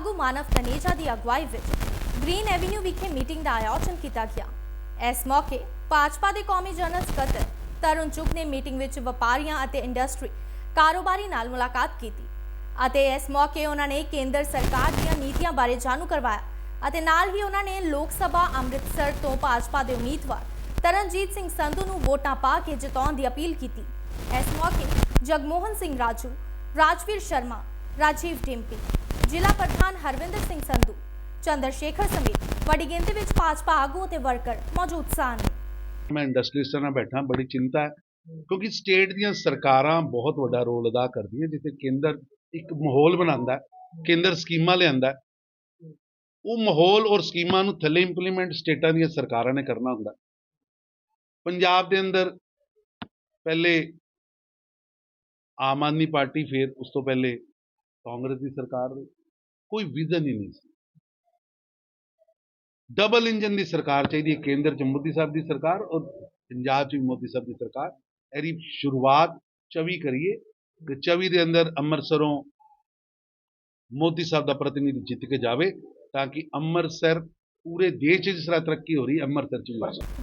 ਆਗੂ ਮਾਨਵ ਤਨੇਜਾ ਦੀ ਅਗਵਾਈ ਵਿੱਚ ਗ੍ਰੀਨ ਐਵਨਿਊ ਵਿਖੇ ਮੀਟਿੰਗ ਦਾ ਆਯੋਜਨ ਕੀਤਾ ਗਿਆ। ਇਸ ਮੌਕੇ ਭਾਜਪਾ ਦੇ ਕੌਮੀ ਜਨਰਲ ਸਕੱਤਰ ਤਰੁਣ ਚੁਗ ਨੇ ਮੀਟਿੰਗ ਵਿੱਚ ਵਪਾਰੀਆਂ ਅਤੇ ਇੰਡਸਟਰੀ ਕਾਰੋਬਾਰੀ ਨਾਲ ਮੁਲਾਕਾਤ ਕੀਤੀ ਅਤੇ ਇਸ ਮੌਕੇ ਉਹਨਾਂ ਨੇ ਕੇਂਦਰ ਸਰਕਾਰ ਦੀਆਂ ਨੀਤੀਆਂ ਬਾਰੇ ਜਾਣੂ ਕਰਵਾਇਆ ਅਤੇ ਨਾਲ ਹੀ ਉਹਨਾਂ ਨੇ ਲੋਕ ਸਭਾ ਅੰਮ੍ਰਿਤਸਰ ਤੋਂ ਭਾਜਪਾ ਦੇ ਉਮੀਦਵਾਰ ਤਰਨਜੀਤ ਸਿੰਘ ਸੰਧੂ ਨੂੰ ਵੋਟਾਂ ਪਾ ਕੇ ਜਿਤਾਉਣ ਦੀ ਅਪੀਲ ਕੀਤੀ। ਇਸ ਮੌਕੇ ਜਗਮੋਹਨ ਸਿੰਘ ਰਾਜੂ, ਰਾਜਵੀਰ ਸ਼ਰਮਾ, ਰਾਜੀਵ ਡਿੰਪੀ ਜ਼ਿਲ੍ਹਾ ਪ੍ਰਧਾਨ ਹਰਵਿੰਦਰ ਸਿੰਘ ਸੰਧੂ, ਚੰਦਰ ਸ਼ੇਖਰ ਸਮੇਤ ਵੱਡੀ ਗਿਣਤੀ ਵਿੱਚ ਭਾਜਪਾ ਆਗੂ ਅਤੇ ਵਰਕਰ ਮੌਜੂਦ ਸਨ ਮੈਂ ਇੰਡਸਟਰੀਸਟਾਂ ਨਾਲ ਬੈਠਾ, ਬੜੀ ਚਿੰਤਾ ਹੈ, ਕਿਉਂਕਿ ਸਟੇਟ ਦੀਆਂ ਸਰਕਾਰਾਂ ਬਹੁਤ ਵੱਡਾ ਰੋਲ ਅਦਾ ਕਰਦੀਆਂ, ਜਿੱਥੇ ਕੇਂਦਰ ਇੱਕ ਮਾਹੌਲ ਬਣਾਉਂਦਾ ਕੇਂਦਰ ਸਕੀਮਾਂ ਲਿਆਂਦਾ ਉਹ ਮਾਹੌਲ ਔਰ ਸਕੀਮਾਂ ਨੂੰ ਥੱਲੇ ਇੰਪਲੀਮੈਂਟ ਸਟੇਟਾਂ ਦੀਆਂ ਸਰਕਾਰਾਂ ਨੇ ਕਰਨਾ ਹੁੰਦਾ ਪੰਜਾਬ ਦੇ ਅੰਦਰ ਪਹਿਲੇ ਆਮ ਆਦਮੀ ਪਾਰਟੀ, ਫਿਰ ਉਸ ਤੋਂ ਪਹਿਲੇ ਕਾਂਗਰਸ ਦੀ ਸਰਕਾਰ ਰਹੀ। ਕੋਈ ਵਿਜ਼ਨ ਹੀ ਨਹੀਂ ਸੀ ਡਬਲ ਇੰਜਨ ਦੀ ਸਰਕਾਰ ਚਾਹੀਦੀ ਹੈ ਕੇਂਦਰ ਚ ਮੋਦੀ ਸਾਹਿਬ ਦੀ ਸਰਕਾਰ ਔਰ ਪੰਜਾਬ ਚ ਵੀ ਮੋਦੀ ਸਾਹਿਬ ਦੀ ਸਰਕਾਰ ਇਹਦੀ ਸ਼ੁਰੂਆਤ 24 ਕਰੀਏ ਤੇ 24 ਦੇ ਅੰਦਰ ਅੰਮ੍ਰਿਤਸਰੋਂ ਮੋਦੀ ਸਾਹਿਬ ਦਾ ਪ੍ਰਤੀਨਿਧੀ ਜਿੱਤ ਕੇ ਜਾਵੇ ਤਾਂ ਕਿ ਅੰਮ੍ਰਿਤਸਰ ਪੂਰੇ ਦੇਸ਼ 'ਚ ਜਿਸ ਤਰ੍ਹਾਂ ਤਰੱਕੀ ਹੋ ਰਹੀ ਹੈ, ਅੰਮ੍ਰਿਤਸਰ ਚ ਵੀ ਹੋ ਸਕੇ